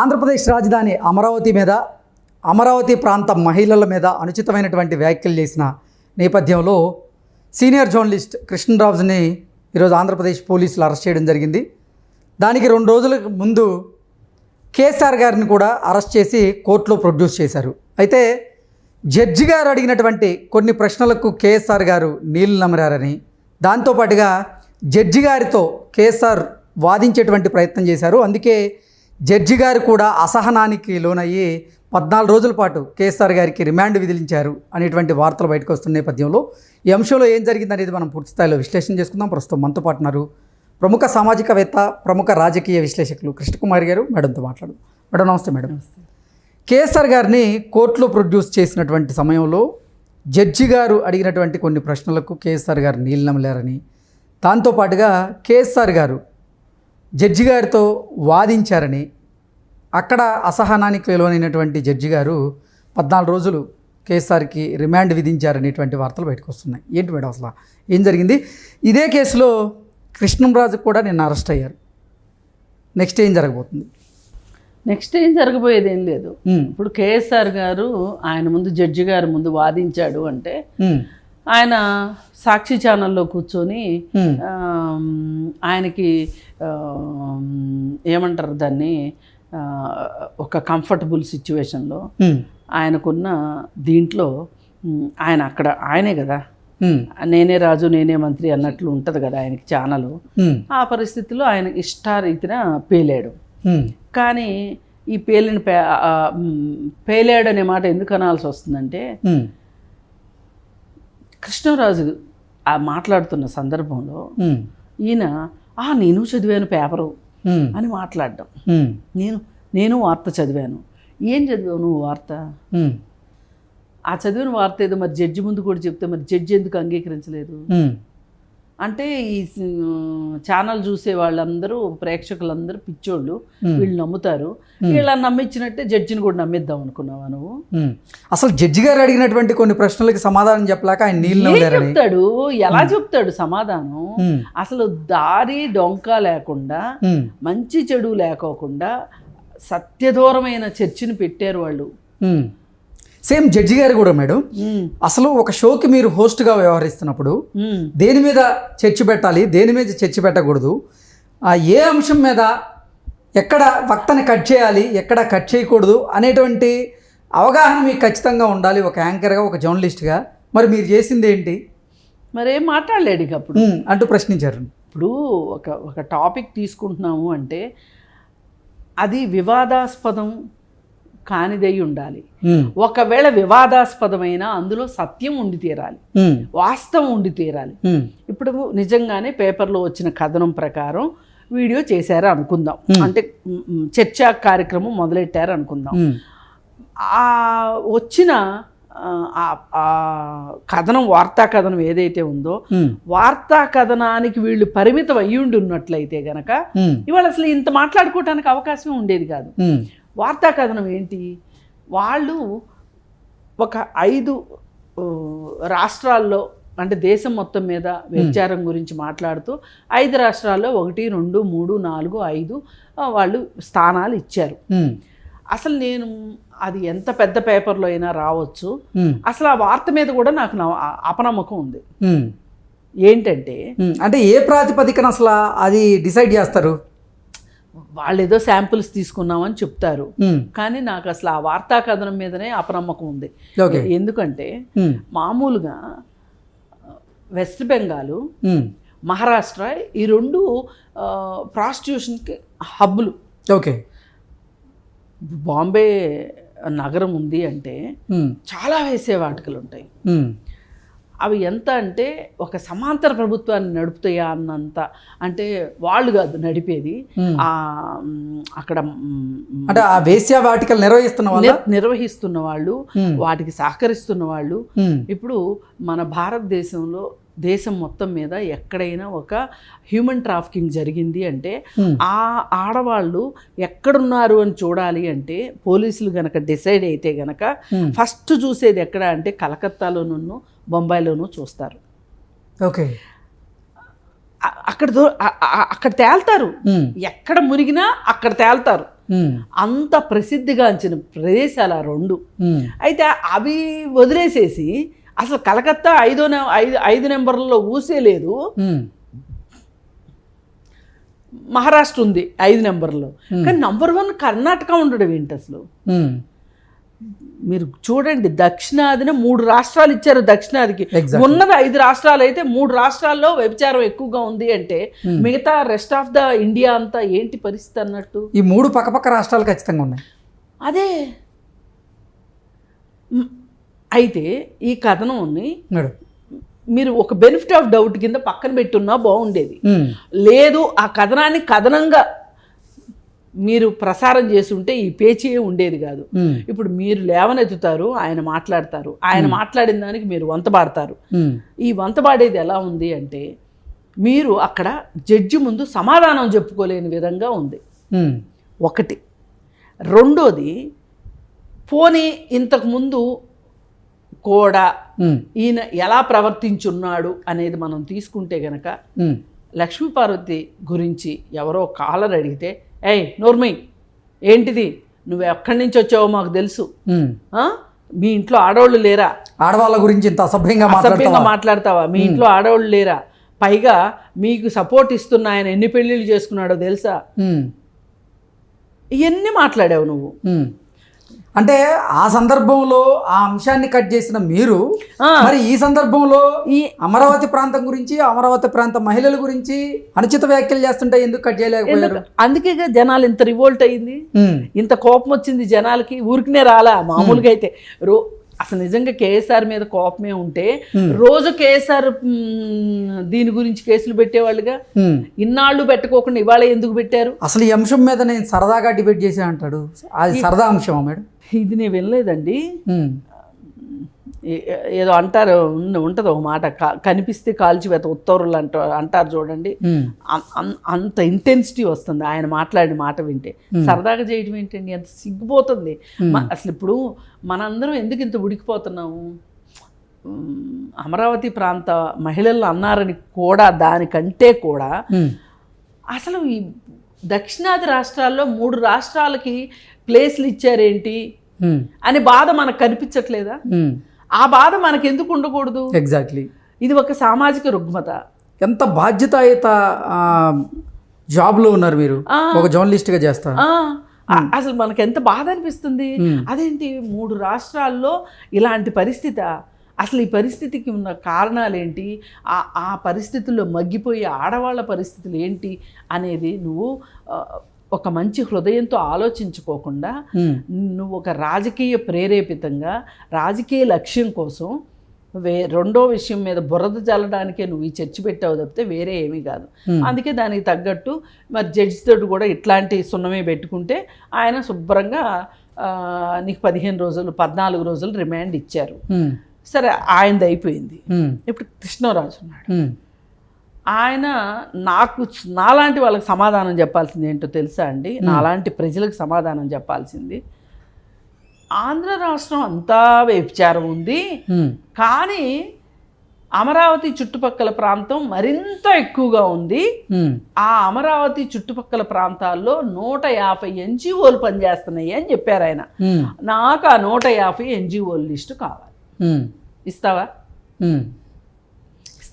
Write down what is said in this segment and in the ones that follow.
ఆంధ్రప్రదేశ్ రాజధాని అమరావతి మీద అమరావతి ప్రాంత మహిళల మీద అనుచితమైనటువంటి వ్యాఖ్యలు చేసిన నేపథ్యంలో సీనియర్ జర్నలిస్ట్ కృష్ణరాజుని ఈరోజు ఆంధ్రప్రదేశ్ పోలీసులు అరెస్ట్ చేయడం జరిగింది. దానికి రెండు రోజుల ముందు కేఎస్ఆర్ గారిని కూడా అరెస్ట్ చేసి కోర్టులో ప్రొడ్యూస్ చేశారు. అయితే జడ్జి గారు అడిగినటువంటి కొన్ని ప్రశ్నలకు కేఎస్ఆర్ గారు నీళ్ళు నమరారని దాంతోపాటుగా జడ్జి గారితో కేఎస్ఆర్ వాదించేటువంటి ప్రయత్నం చేశారు. అందుకే జడ్జి గారు కూడా అసహనానికి లోనయ్యి పద్నాలుగు రోజుల పాటు కేఎస్ఆర్ గారికి రిమాండ్ విధించారు అనేటువంటి వార్తలు బయటకు వస్తున్న నేపథ్యంలో ఈ అంశంలో ఏం జరిగిందనేది మనం పూర్తి స్థాయిలో విశ్లేషణ చేసుకుందాం. ప్రస్తుతం మనతో పాటు ఉన్నారు ప్రముఖ సామాజికవేత్త ప్రముఖ రాజకీయ విశ్లేషకులు కృష్ణకుమారి గారు మేడంతో మాట్లాడు మేడం నమస్తే మేడం. కేఎస్ఆర్ గారిని కోర్టులో ప్రొడ్యూస్ చేసినటువంటి సమయంలో జడ్జి గారు అడిగినటువంటి కొన్ని ప్రశ్నలకు కేఎస్ఆర్ గారు నీళ్ళు నమ్మలేరని దాంతోపాటుగా కేఎస్ఆర్ గారు జడ్జి గారితో వాదించారని అక్కడ అసహనానికి లోనైనటువంటి జడ్జి గారు పద్నాలుగు రోజులు కేఎస్ఆర్కి రిమాండ్ విధించారనేటువంటి వార్తలు బయటకు వస్తున్నాయి. ఏంటి మేడం అసలు? ఏం జరిగింది? ఇదే కేసులో కృష్ణంరాజు కూడా నిన్న అరెస్ట్ అయ్యారు. నెక్స్ట్ ఏం జరగబోతుంది? నెక్స్ట్ ఏం జరగబోయేది ఏం లేదు. ఇప్పుడు కేఎస్ఆర్ గారు ఆయన ముందు జడ్జి గారి ముందు వాదించాడు అంటే ఆయన సాక్షి ఛానల్లో కూర్చొని ఆయనకి ఏమంటారు దాన్ని? ఒక కంఫర్టబుల్ సిచ్యువేషన్లో ఆయనకున్న దీంట్లో ఆయన అక్కడ ఆయనే కదా. నేనే రాజు నేనే మంత్రి అన్నట్లు ఉంటుంది కదా ఆయనకి ఛానల్. ఆ పరిస్థితిలో ఆయన ఇష్టారీతిన పేలాడు. కానీ ఈ పేలిన పేలాడు అనే మాట ఎందుకు అనాల్సి వస్తుందంటే కృష్ణరాజు ఆ మాట్లాడుతున్న సందర్భంలో ఈయన ఆ నేను చదివాను పేపరు. అని మాట్లాడడం. నేను నేను వార్త చదివాను. ఏం చదివావు నువ్వు వార్త? ఆ చదివిన వార్త ఏదో మరి జడ్జి ముందు కూడా చెప్తే మరి జడ్జి ఎందుకు అంగీకరించలేదు? అంటే ఈ ఛానల్ చూసే వాళ్ళందరూ ప్రేక్షకులందరూ పిచ్చోళ్ళు. వీళ్ళు నమ్ముతారు. వీళ్ళని నమ్మించినట్టే జడ్జిని కూడా నమ్మిద్దాం అనుకున్నావా నువ్వు. అసలు జడ్జి గారు అడిగినటువంటి కొన్ని ప్రశ్నలకి సమాధానం చెప్పలేక ఆయన నీళ్ళు చెప్తాడు? ఎలా చెప్తాడు సమాధానం? అసలు దారి డొంక లేకుండా మంచి చెడు లేకోకుండా సత్యదూరమైన చర్చిని పెట్టారు వాళ్ళు. సేమ్ జడ్జి గారు కూడా మేడం అసలు ఒక షోకి మీరు హోస్ట్గా వ్యవహరిస్తున్నప్పుడు దేని మీద చర్చ పెట్టాలి దేని మీద చర్చ పెట్టకూడదు ఆ ఏ అంశం మీద ఎక్కడ వక్తని కట్ చేయాలి ఎక్కడ కట్ చేయకూడదు అనేటువంటి అవగాహన మీకు ఖచ్చితంగా ఉండాలి ఒక యాంకర్గా ఒక జర్నలిస్ట్గా మరి మీరు చేసింది ఏంటి? మరేం మాట్లాడలేడు ఇక అప్పుడు. అంటూ ప్రశ్నించారు. ఇప్పుడు ఒక ఒక టాపిక్ తీసుకుంటున్నాము అంటే అది వివాదాస్పదం కానిదై ఉండాలి ఒకవేళ వివాదాస్పదమైన అందులో సత్యం ఉండి తీరాలి. వాస్తవం ఉండి తీరాలి. ఇప్పుడు నిజంగానే పేపర్లో వచ్చిన కథనం ప్రకారం వీడియో చేశారు అనుకుందాం. అంటే చర్చా కార్యక్రమం మొదలెట్టారు అనుకుందాం. ఆ వచ్చిన కథనం వార్తా కథనం ఏదైతే ఉందో వార్తా కథనానికి వీళ్ళు పరిమితం అయ్యి ఉండి ఉన్నట్లయితే గనక ఇవాళ అసలు ఇంత మాట్లాడుకోవడానికి అవకాశం ఉండేది కాదు. వార్తా కథనం ఏంటి? వాళ్ళు ఒక ఐదు రాష్ట్రాల్లో అంటే దేశం మొత్తం మీద వ్యభిచారం గురించి మాట్లాడుతూ ఐదు రాష్ట్రాల్లో ఒకటి రెండు మూడు నాలుగు ఐదు వాళ్ళు స్థానాలు ఇచ్చారు. అసలు నేను అది ఎంత పెద్ద పేపర్లో అయినా రావచ్చు. అసలు ఆ వార్త మీద కూడా నాకు అపనమ్మకం ఉంది. ఏంటంటే. అంటే ఏ ప్రాతిపదికన అసలు అది డిసైడ్ చేస్తారు? వాళ్ళు ఏదో శాంపుల్స్ తీసుకున్నామని చెప్తారు. కానీ నాకు అసలు ఆ వార్తా కథనం మీదనే అపనమ్మకం ఉంది. ఎందుకంటే మామూలుగా వెస్ట్ బెంగాల్ మహారాష్ట్ర ఈ రెండు ప్రాస్టిట్యూషన్కి హబ్బులు. ఓకే. బాంబే నగరం ఉంది అంటే చాలా వేసే వాటికలు ఉంటాయి అవి ఎంత అంటే ఒక సమాంతర ప్రభుత్వాన్ని నడుపుతాయా అన్నంత. అంటే వాళ్ళు కాదు నడిపేది. అక్కడ అంటే ఆ వేశ్య వాటికలు నిర్వహిస్తున్న నిర్వహిస్తున్న వాళ్ళు వాటికి సహకరిస్తున్న వాళ్ళు. ఇప్పుడు మన భారతదేశంలో దేశం మొత్తం మీద ఎక్కడైనా ఒక హ్యూమన్ ట్రాఫికింగ్ జరిగింది అంటే. ఆ ఆడవాళ్ళు ఎక్కడున్నారు అని చూడాలి అంటే పోలీసులు గనక డిసైడ్ అయితే గనక. ఫస్ట్ చూసేది ఎక్కడ అంటే కలకత్తాలోనూ బొంబాయిలోనూ చూస్తారు. ఓకే. అక్కడ అక్కడ తేల్తారు. ఎక్కడ మునిగినా అక్కడ తేల్తారు. అంత ప్రసిద్ధిగాంచిన ప్రదేశాలు ఆ రెండు. అయితే అవి వదిలేసేసి అసలు కలకత్తా ఐదో ఐదు ఐదు నెంబర్లలో ఊసే లేదు. మహారాష్ట్ర ఉంది ఐదు నెంబర్లో. కానీ నంబర్ వన్ కర్ణాటక ఉండడం ఏంటి అసలు. మీరు చూడండి దక్షిణాదిన మూడు రాష్ట్రాలు ఇచ్చారు దక్షిణాదికి. ఉన్నది ఐదు రాష్ట్రాలు అయితే మూడు రాష్ట్రాల్లో వ్యభిచారం ఎక్కువగా ఉంది అంటే మిగతా రెస్ట్ ఆఫ్ ద ఇండియా అంతా ఏంటి పరిస్థితి అన్నట్టు? ఈ మూడు పక్కపక్క రాష్ట్రాలు ఖచ్చితంగా ఉన్నాయి. అదే. అయితే ఈ కథనంని మీరు ఒక బెనిఫిట్ ఆఫ్ డౌట్ కింద పక్కన పెట్టున్నా బాగుండేది. లేదు ఆ కథనాన్ని కథనంగా మీరు ప్రసారం చేసి ఉంటే ఈ పేచీ ఉండేది కాదు. ఇప్పుడు మీరు లేవనెత్తుతారు ఆయన మాట్లాడతారు. ఆయన మాట్లాడిన దానికి మీరు వంతబాడతారు ఈ వంతబాడేది ఎలా ఉంది అంటే మీరు అక్కడ జడ్జి ముందు సమాధానం చెప్పుకోలేని విధంగా ఉంది. ఒకటి. రెండోది పోనీ ఇంతకుముందు కూడా ఈయన ఎలా ప్రవర్తించున్నాడు అనేది మనం తీసుకుంటే గనక లక్ష్మీపార్వతి గురించి ఎవరో కాలర్ అడిగితే ఏయ్ నోర్మై ఏంటిది? నువ్వు ఎక్కడి నుంచి వచ్చావో మాకు తెలుసు? మీ ఇంట్లో ఆడవాళ్ళు లేరా? ఆడవాళ్ళ గురించి ఇంత అసభ్యంగా అసభ్యంగా మాట్లాడతావా? మీ ఇంట్లో ఆడవాళ్ళు లేరా? పైగా మీకు సపోర్ట్ ఇస్తున్న ఆయన ఎన్ని పెళ్ళిళ్ళు చేసుకున్నాడో తెలుసా? ఇవన్నీ మాట్లాడావు నువ్వు. అంటే ఆ సందర్భంలో ఆ అంశాన్ని కట్ చేసిన మీరు. మరి ఈ సందర్భంలో ఈ అమరావతి ప్రాంతం గురించి అమరావతి ప్రాంత మహిళల గురించి అనుచిత వ్యాఖ్యలు చేస్తుంటే ఎందుకు కట్ చేయలేకపోయారు? అందుకేగా జనాలు ఇంత రివోల్ట్ అయింది. ఇంత కోపం వచ్చింది జనాలకి. ఊరికనే రాలా మామూలుగా అయితే రో అసలు నిజంగా కేఎస్ఆర్ మీద కోపమే ఉంటే రోజు కేఎస్ఆర్ దీని గురించి కేసులు పెట్టేవాళ్ళుగా. ఇన్నాళ్ళు పెట్టుకోకుండా ఇవాళ ఎందుకు పెట్టారు? అసలు ఈ అంశం మీద నేను సరదాగా డిబేట్ చేసే అంటాడు అది సరదా అంశమా మేడం? ఇది నేను వినలేదండి. ఏదో అంటారు ఉంటది ఒక మాట కనిపిస్తే కాల్చివేత ఉత్తర్వులు అంట అంటారు చూడండి. అంత ఇంటెన్సిటీ వస్తుంది ఆయన మాట్లాడిన మాట వింటే. సరదాగా చేయడం ఏంటండి? ఎంత సిగ్గుపోతుంది. అసలు ఇప్పుడు మనందరం ఎందుకు ఇంత ఉడికిపోతున్నాము? అమరావతి ప్రాంత మహిళలు అన్నారని కూడా దానికంటే కూడా అసలు ఈ దక్షిణాది రాష్ట్రాల్లో మూడు రాష్ట్రాలకి ప్లేస్లు ఇచ్చారేంటి? అనే బాధ మనకు కనిపించట్లేదా. ఆ బాధ మనకు ఎందుకు ఉండకూడదు? ఎగ్జాక్ట్లీ ఇది ఒక సామాజిక రుగ్మత. ఎంత బాధ్యతాయుత జాబ్లో ఉన్నారు మీరు. ఒక జర్నలిస్ట్గా చేస్తారు ఆ- అసలు మనకు ఎంత బాధ అనిపిస్తుంది? అదేంటి మూడు రాష్ట్రాల్లో ఇలాంటి పరిస్థితి? అసలు ఈ పరిస్థితికి ఉన్న కారణాలేంటి? ఆ ఆ పరిస్థితుల్లో మగ్గిపోయే ఆడవాళ్ళ పరిస్థితులు ఏంటి? అనేది నువ్వు ఒక మంచి హృదయంతో ఆలోచించుకోకుండా నువ్వు ఒక రాజకీయ ప్రేరేపితంగా రాజకీయ లక్ష్యం కోసం వే రెండో విషయం మీద బురద జల్లడానికే నువ్వు ఈ చర్చ పెట్టావు తప్పితే వేరే ఏమీ కాదు. అందుకే దానికి తగ్గట్టు మరి జడ్జి తోటి కూడా ఇట్లాంటి సున్నమే పెట్టుకుంటే ఆయన శుభ్రంగా నీకు పదిహేను రోజులు పద్నాలుగు రోజులు రిమాండ్ ఇచ్చారు. సరే ఆయనది అయిపోయింది. ఇప్పుడు కృష్ణరాజు ఉన్నాడు. ఆయన నాకు నాలాంటి వాళ్ళకి సమాధానం చెప్పాల్సింది ఏంటో తెలుసా అండి? నాలాంటి ప్రజలకు సమాధానం చెప్పాల్సింది. ఆంధ్ర రాష్ట్రం అంతా వ్యభిచారం ఉంది. కానీ అమరావతి చుట్టుపక్కల ప్రాంతం మరింత ఎక్కువగా ఉంది. ఆ అమరావతి చుట్టుపక్కల ప్రాంతాల్లో నూట యాభై ఎన్జిఓలు పనిచేస్తున్నాయి అని చెప్పారు ఆయన. నాకు ఆ నూట యాభై ఎన్జిఓల లిస్టు కావాలి. ఇస్తావా?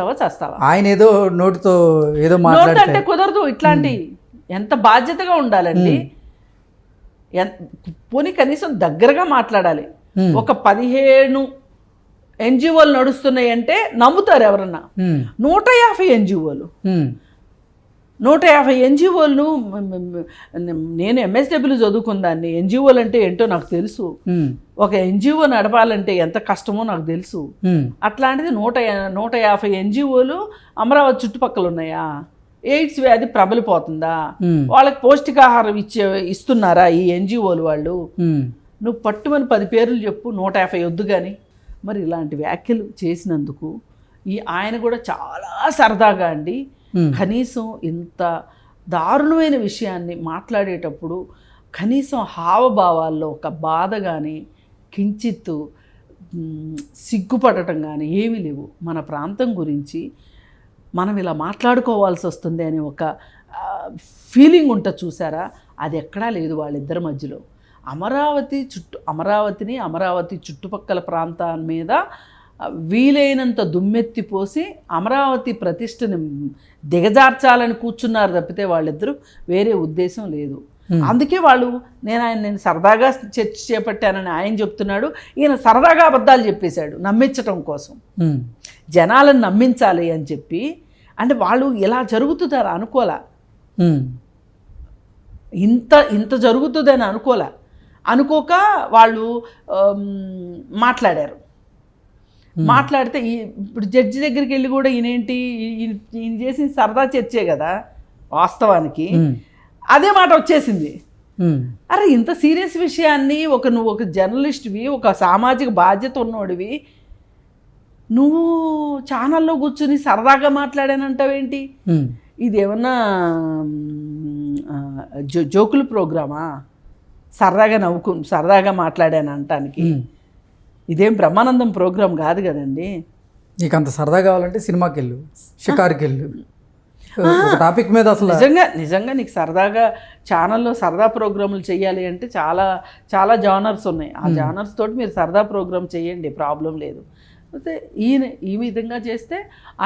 ఉమ్. ఇస్తావా చేస్తావా? ఆయన ఏదో నోటితో ఏదో అంటే కుదరదు ఇట్లాంటి ఎంత బాధ్యతగా ఉండాలండి? పోనీ కనీసం దగ్గరగా మాట్లాడాలి. ఒక పదిహేను ఎన్జిఓలు నడుస్తున్నాయి అంటే నమ్ముతారు ఎవరన్నా. నూట యాభై ఎన్జిఓలు. నూట యాభై ఎన్జిఓలను నేను ఎంఎస్డబ్ల్యూ చదువుకుందాన్ని ఎన్జిఓలు అంటే ఏంటో నాకు తెలుసు. ఒక ఎన్జిఓ నడపాలంటే ఎంత కష్టమో నాకు తెలుసు. అట్లాంటిది నూట నూట యాభై ఎన్జిఓలు అమరావతి చుట్టుపక్కల ఉన్నాయా? ఎయిడ్స్ వ్యాధి ప్రబలిపోతుందా? వాళ్ళకి పౌష్టికాహారం ఇచ్చే ఇస్తున్నారా ఈ ఎన్జిఓలు వాళ్ళు? నువ్వు పట్టుమని పది పేర్లు చెప్పు నూట యాభై వద్దు కానీ మరి ఇలాంటి వ్యాఖ్యలు చేసినందుకు ఈ ఆయన కూడా చాలా సరదాగా అండి. Hmm. కనీసం ఇంత దారుణమైన విషయాన్ని మాట్లాడేటప్పుడు కనీసం హావభావాల్లో ఒక బాధ కానీ కించిత్తు సిగ్గుపడటం కానీ ఏమీ లేవు. మన ప్రాంతం గురించి మనం ఇలా మాట్లాడుకోవాల్సి వస్తుంది అనే ఒక ఫీలింగ్ ఉంటుంది చూసారా? అది ఎక్కడా లేదు వాళ్ళిద్దరి మధ్యలో. అమరావతి చుట్టూ అమరావతిని అమరావతి చుట్టుపక్కల ప్రాంతాల మీద వీలైనంత దుమ్మెత్తి పోసి అమరావతి ప్రతిష్టని దిగజార్చాలని కూర్చున్నారు తప్పితే వాళ్ళిద్దరూ వేరే ఉద్దేశం లేదు. అందుకే వాళ్ళు నేను ఆయన నేను సరదాగా చర్చ చేపట్టానని ఆయన చెప్తున్నాడు ఈయన సరదాగా అబద్ధాలు చెప్పేశాడు నమ్మించటం కోసం. జనాలను నమ్మించాలి అని చెప్పి అంటే వాళ్ళు ఇలా జరుగుతుందని అనుకోలే. ఇంత ఇంత జరుగుతుందని అనుకోలే. అనుకోక వాళ్ళు మాట్లాడారు. మాట్లాడితే ఇప్పుడు జడ్జి దగ్గరికి వెళ్ళి కూడా ఈయనేంటి ఈయన ఈయన చేసిన సరదా చర్చే కదా వాస్తవానికి. అదే మాట వచ్చేసింది. అరే ఇంత సీరియస్ విషయాన్ని ఒక నువ్వు ఒక జర్నలిస్ట్వి ఒక సామాజిక బాధ్యత ఉన్నోడివి నువ్వు ఛానల్లో కూర్చుని సరదాగా మాట్లాడానంటావేంటి? ఇది ఏమన్నా మ్, ఆ, జో జోకుల ప్రోగ్రామా? సరదాగా నవ్వుకు సరదాగా మాట్లాడాను అంటానికి ఉమ్. ఇదేం బ్రహ్మానందం ప్రోగ్రాం కాదు కదండి. నీకు అంత సరదా కావాలంటే సినిమాకి వెళ్ళు షికార్కి వెళ్ళు టాపిక్ మీద అసలు నిజంగా నిజంగా నీకు సరదాగా ఛానల్లో సరదా ప్రోగ్రాములు చేయాలి అంటే చాలా చాలా జానర్స్ ఉన్నాయి. ఆ జానర్స్ తోటి మీరు సరదా ప్రోగ్రామ్ చేయండి ప్రాబ్లం లేదు. అయితే ఈయన ఈ విధంగా చేస్తే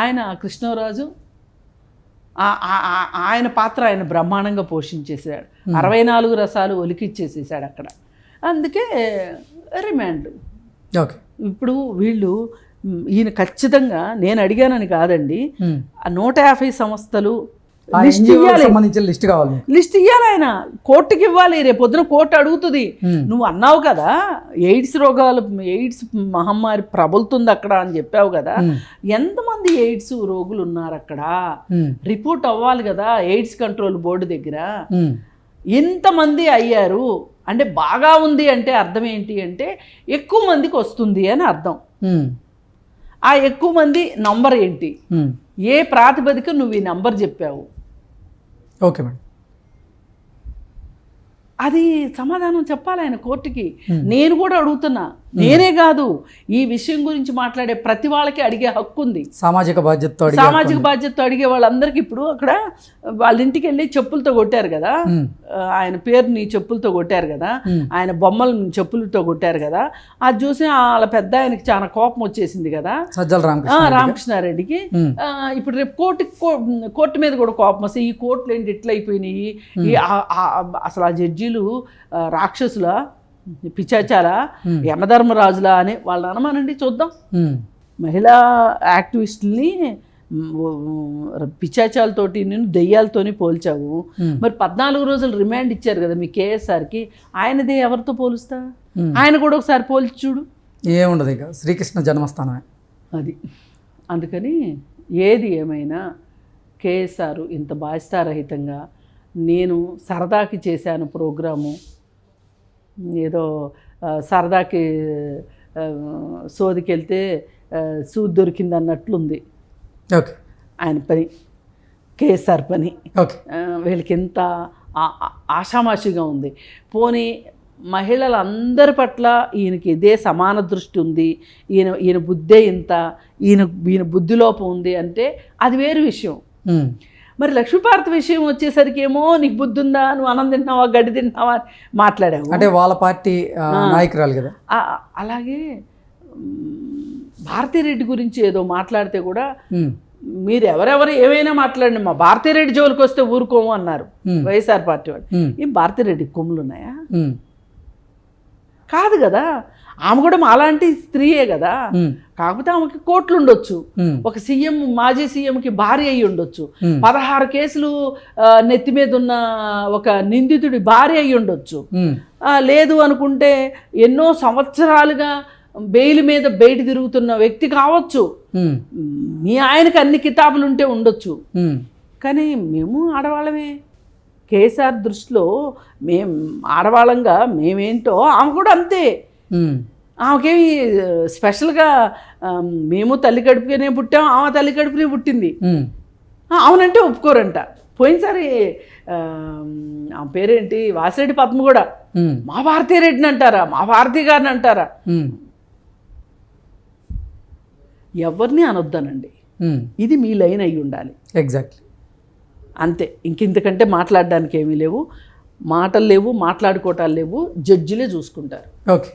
ఆయన కృష్ణరాజు ఆయన పాత్ర ఆయన బ్రహ్మాండంగా పోషించేసాడు అరవై నాలుగు రసాలు ఒలికిచ్చేసేసాడు అక్కడ. అందుకే రిమాండ్. ఇప్పుడు వీళ్ళు ఈయన ఖచ్చితంగా నేను అడిగానని కాదండి. నూట యాభై సంస్థలు లిస్ట్ ఇవ్వాలి లిస్ట్ కావాలి. లిస్ట్ ఇవ్వాలి ఆయన. కోర్టుకి ఇవ్వాలి. రేపు పొద్దున కోర్టు అడుగుతుంది. నువ్వు అన్నావు కదా ఎయిడ్స్ రోగాలు ఎయిడ్స్ మహమ్మారి ప్రబలుతుంది అక్కడ అని చెప్పావు కదా. ఎంతమంది ఎయిడ్స్ రోగులు ఉన్నారు అక్కడ రిపోర్ట్ అవ్వాలి కదా ఎయిడ్స్ కంట్రోల్ బోర్డు దగ్గర. ఎంతమంది అయ్యారు? అంటే బాగా ఉంది అంటే అర్థం ఏంటి అంటే ఎక్కువ మందికి వస్తుంది అని అర్థం. ఆ ఎక్కువ మంది నంబర్ ఏంటి. ఏ ప్రాతిపదిక నువ్వు ఈ నంబర్ చెప్పావు? Okay madam. అది సమాధానం చెప్పాలి ఆయన కోర్టుకి. నేను కూడా అడుగుతున్నా. నేనే కాదు. ఈ విషయం గురించి మాట్లాడే ప్రతి వాళ్ళకి అడిగే హక్కు ఉంది. సామాజిక బాధ్యతతో సామాజిక బాధ్యతతో అడిగే వాళ్ళందరికీ ఇప్పుడు అక్కడ వాళ్ళ ఇంటికి వెళ్ళి చెప్పులతో కొట్టారు కదా. ఆయన పేరుని చెప్పులతో కొట్టారు కదా. ఆయన బొమ్మలను చెప్పులతో కొట్టారు కదా. అది చూసి వాళ్ళ పెద్ద ఆయనకి చాలా కోపం వచ్చేసింది కదా. సజ్జల రామకృష్ణారెడ్డికి. ఇప్పుడు రేపు కోర్టు కోర్టు మీద కూడా కోపం వస్తే ఈ కోర్టులు ఏంటి ఇట్లా అయిపోయినాయి అసలు ఆ జడ్జీలు రాక్షసుల Hmm. యమధర్మరాజులా అని వాళ్ళని అనమానండి చూద్దాం. మహిళా యాక్టివిస్టుల్ని పిచాచాలతోటి నేను దెయ్యాలతోని పోల్చావు. మరి పద్నాలుగు రోజులు రిమాండ్ ఇచ్చారు కదా మీ కేఎస్ఆర్కి. ఆయనదే ఎవరితో పోలుస్తా. ఆయన కూడా ఒకసారి పోల్చి చూడు. ఏముండదు ఇక. శ్రీకృష్ణ జన్మస్థానమే. అది. అందుకని ఏది ఏమైనా కేఎస్ఆర్ ఇంత బాధ్యతారహితంగా నేను సరదాకి చేశాను ప్రోగ్రాము ఏదో సరదాకి ఆ, సోదికెళ్తే ఆ, సూది దొరికింది అన్నట్లుంది ఓకే. ఆయన పని కేఎస్ఆర్ పని. వీళ్ళకి ఎంత ఆషామాషిగా ఉంది. పోనీ మహిళలందరి పట్ల ఈయనకి ఇదే సమాన దృష్టి ఉంది. ఈయన ఈయన బుద్ధే ఇంత ఈయన ఈయన బుద్ధి లోపం ఉంది అంటే అది వేరు విషయం. మరి లక్ష్మీపార్వతి విషయం వచ్చేసరికి ఏమో నీకు బుద్ధి ఉందా? నువ్వు అన్నం తింటున్నావా? గడ్డి తింటున్నావా? అని మాట్లాడావు. అంటే వాళ్ళ పార్టీ నాయకురాలు కదా. అలాగే భారతీరెడ్డి గురించి ఏదో మాట్లాడితే కూడా మీరు ఎవరెవరు ఏమైనా మాట్లాడండి మా భారతీరెడ్డి జోలికి వస్తే ఊరుకోము అన్నారు వైఎస్ఆర్ పార్టీ వాళ్ళు. ఏం భారతీరెడ్డి కొమ్ములు ఉన్నాయా కాదు కదా ఆమె కూడా మాలాంటి స్త్రీయే కదా. కాకపోతే ఆమెకి కోట్లు ఉండొచ్చు. ఒక సీఎం మాజీ సీఎంకి భార్య అయి ఉండొచ్చు. పదహారు కేసులు నెత్తి మీద ఉన్న ఒక నిందితుడి భార్య అయి ఉండొచ్చు. లేదు అనుకుంటే ఎన్నో సంవత్సరాలుగా బెయిల్ మీద బయట తిరుగుతున్న వ్యక్తి కావచ్చు. మీ ఆయనకి అన్ని కితాబులు ఉంటే ఉండొచ్చు. కానీ మేము ఆడవాళ్ళమే. కేసీఆర్ దృష్టిలో మేం ఆడవాళ్ళంగా మేమేంటో ఆమె కూడా అంతే. ఆమెకేమి స్పెషల్గా మేము తల్లి కడుపునే పుట్టాం ఆమె తల్లి కడుపునే పుట్టింది. అవునంటే ఒప్పుకోరంట. పోయినసారి ఆ, ఆమె పేరేంటి వాసిరెడ్డి పద్మ కూడా. మా భారతీయ రెడ్డిని అంటారా మా భారతీయ గారిని అంటారా? ఎవరిని అనొద్దనండి. ఇది మీ లైన్ అయి ఉండాలి. ఎగ్జాక్ట్లీ. అంతే. ఇంకింతకంటే మాట్లాడడానికి ఏమీ లేవు. మాటలు లేవు మాట్లాడుకోవటాలు లేవు. జడ్జిలే చూసుకుంటారు. ఓకే.